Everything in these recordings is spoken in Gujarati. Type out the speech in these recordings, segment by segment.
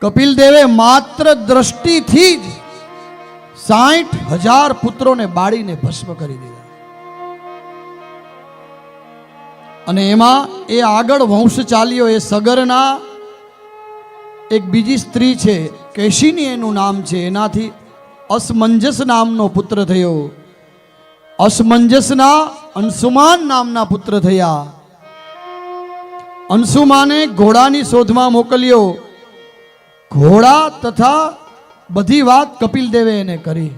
કપિલ દેવે માત્ર દ્રષ્ટિથી જ સાઠ હજાર પુત્રોને બાળીને ભસ્મ કરી દીધા. અને એમાં એ આગળ વંશ ચાલ્યો એ સગરના એક બીજી સ્ત્રી છે, કેશિની એનું નામ છે, એનાથી અસમંજસ નામનો પુત્ર થયો. અસમંજસના અંશુમાન નામના પુત્ર થયા. અંશુમાને ઘોડાની શોધમાં મોકલ્યો. ઘોડા તથા બધી વાત કપિલ દેવે એને કરી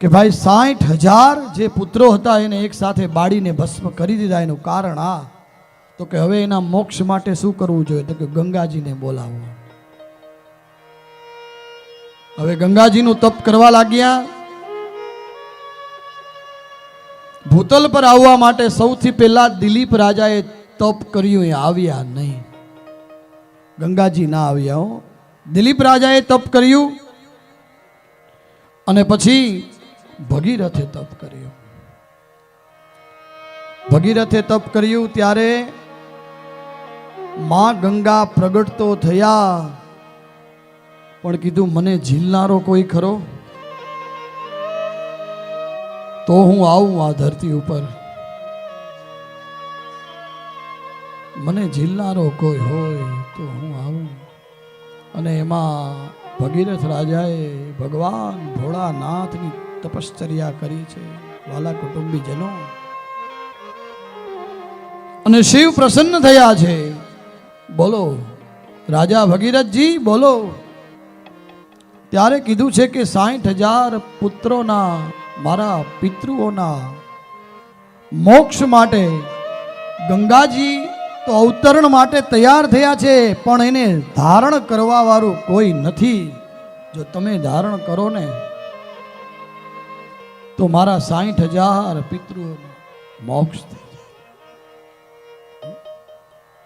કે ભાઈ સાઠ હજાર જે પુત્રો હતા એને એક સાથે બાળીને ભસ્મ કરી દીધા. એનું કારણ આ. તો કે હવે એના મોક્ષ માટે શું કરવું જોઈએ? તો કે ગંગાજીને બોલાવવું. હવે ગંગાજીનું તપ કરવા લાગ્યા. ભૂતલ પર આવવા માટે સૌથી પહેલા દિલીપ રાજાએ તપ કર્યું, એ આવ્યા નહીં. ગંગાજી ના આવ્યા હો દિલીપ રાજાએ તપ કર્યું અને પછી ભગીરથે તપ કર્યું. ભગીરથે તપ કર્યું ત્યારે માં ગંગા પ્રગટ તો થયા. પણ કીધું, મને ઝીલનારો કોઈ ખરો? તો હું આવું આ ધરતી ઉપર. મને ઝીલનારો કોઈ હોય. તો હું આવું. અને એમાં ભગીરથ રાજાએ ભગવાન ભોળાનાથની તપશ્ચર્યા કરી છે, વાલા કુટુંબીજનો. અને શિવ પ્રસન્ન થયા છે. બોલો, રાજા ભગીરથજી, બોલો. ત્યારે કીધું છે કે સાઠ હજાર પુત્રોના, મારા પિતૃઓના મોક્ષ માટે ગંગાજી તો અવતરણ માટે તૈયાર થયા છે, પણ એને ધારણ કરવા વાળું કોઈ નથી. જો તમે ધારણ કરો ને, તો મારા સાઠ હજાર પિતૃઓ મોક્ષ થઈ જાય.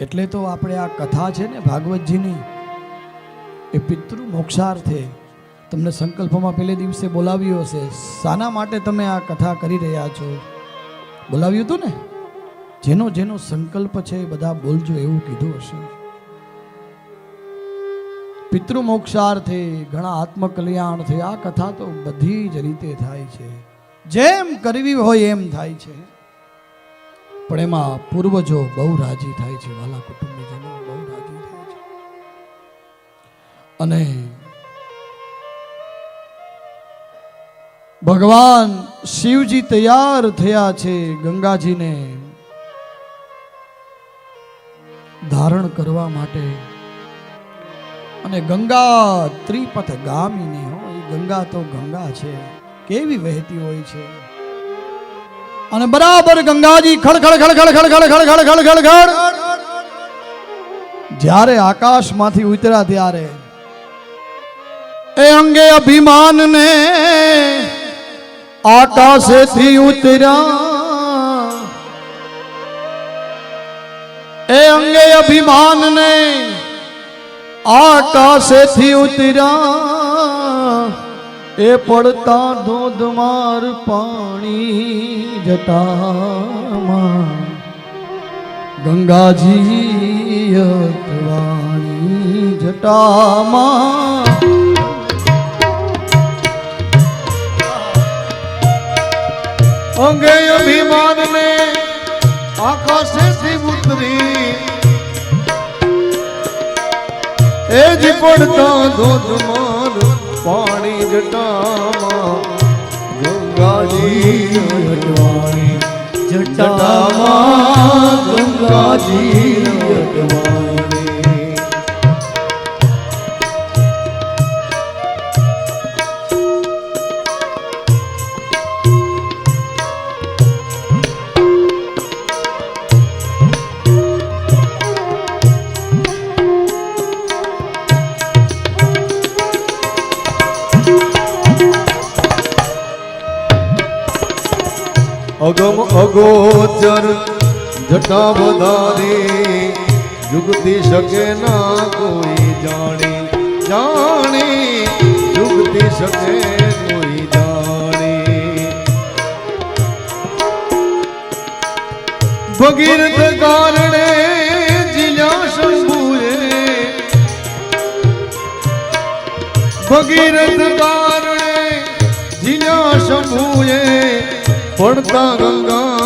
એટલે તો આપણે આ કથા છે ને, ભાગવતજીની, એ પિતૃ મોક્ષાર્થે તમને સંકલ્પમાં પહેલે દિવસે બોલાવ્યું હશે. શાના માટે તમે આ કથા કરી રહ્યા છો? બોલાવ્યું હતું ને? જેનો જેનો સંકલ્પ છે એ બધા બોલજો એવું કીધું હશે. પિતૃ મોક્ષાર્થે, ઘણા આત્મકલ્યાણથી આ કથા તો બધી જ રીતે થાય છે. જેમ કરવી હોય એમ થાય છે. પણ એમાં પૂર્વજો બહુ રાજી થાય છે, વાલા કુટુંબીજનો બહુ રાજી થાય છે. અને ભગવાન શિવજી તૈયાર થયા છે ગંગાજીને. ધારણ કરવા માટે અને ગંગા ત્રિપથ ગામીની હો એ ગંગા તો ગંગા છે કેવી વહેતી હોય છે અને બરાબર ગંગાજી જ્યારે આકાશમાંથી ઉતર્યા ત્યારે એ અંગે અભિમાનને આકાશેથી ઉતર્યા એ અંગે અભિમાન ને આકાશેથી ઉતર્યા? એ પડતા ધોધમાર પાણી જટામાં. ગંગાજી અતવાણી જટામાં. અંગે અભિમાન ને આકાશેથી ઉતરી એ જ પડતા ધોધમાર પાણી જટામાં ગંગાજી જટામાં ગંગાજી અગોચર જટા વધારે જુગતી શકે ના કોઈ જાણી. જાણી જુગતી શકે કોઈ જાણી. ભગીરથ કારણે જીલ્યા શંભુએ ભગીરથ કારણે જીલ્યા શંભુએ પડતા ગંગાના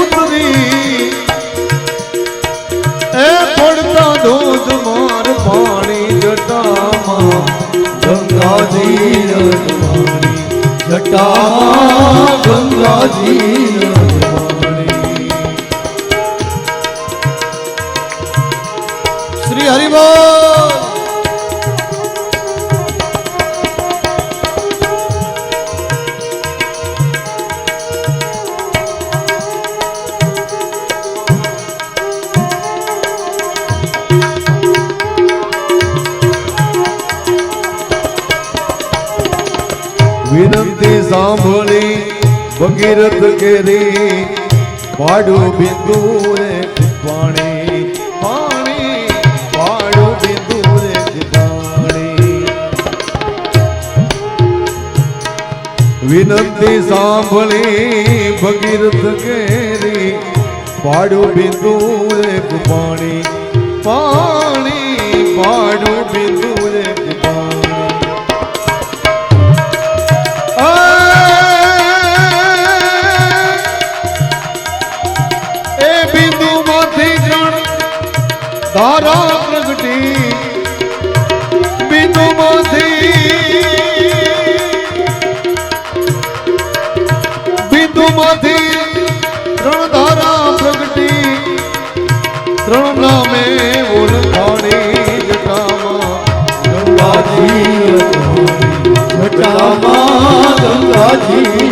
ઉતરી. એ પડતા ધોધ માર પાણી જટામાં. ગંગાજી જટામાં ગંગાજી શ્રી હરિબોલ સાંભળી ભગીરથ કેરી, પાડું બિંદુ રે પાણી પાણી પાડું બિંદુ રે પાણી વિનંતી સાંભળી ભગીરથ કેરી, પાડું બિંદુ રે પાણી પાણી પાડું બિંદુ બિંદુ માંથી જણ ધારા પ્રગટી. બિંદુ માંથી બિંદુ માંથી ત્રણ ધારા પ્રગટી. ત્રણ નામે ઓળખાણી જટામાં ગંગાજી જટામાં ગંગાજી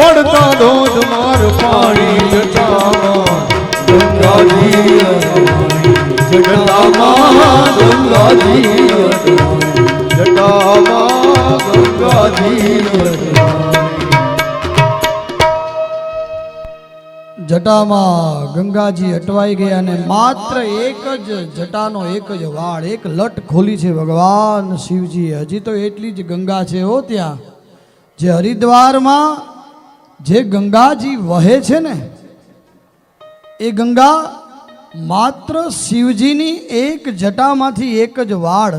પડતા ધોધ માર પાણી જટામાં ગંગાજી ગંગાજી જટામાં ગંગાજી અટવાઈ ગયા અને માત્ર એક જ જટાનો એક જ વાળ, એક લટ ખોલી છે ભગવાન શિવજી. હજી તો એટલી જ ગંગા છે હો ત્યાં. જે હરિદ્વારમાં જે ગંગાજી વહે છે ને, એ ગંગા માત્ર શિવજીની એક જટામાંથી એક જ વાળ,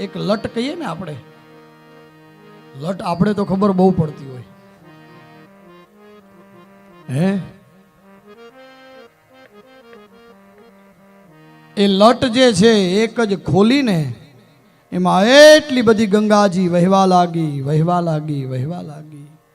એક લટ કહીએ ને આપણે, લટ આપણે તો ખબર બહુ પડતી હોય. હે? એ લટ જે છે એક જ ખોલીને, એમાં એટલી બધી ગંગાજી વહેવા લાગી વહેવા લાગી વહેવા લાગી.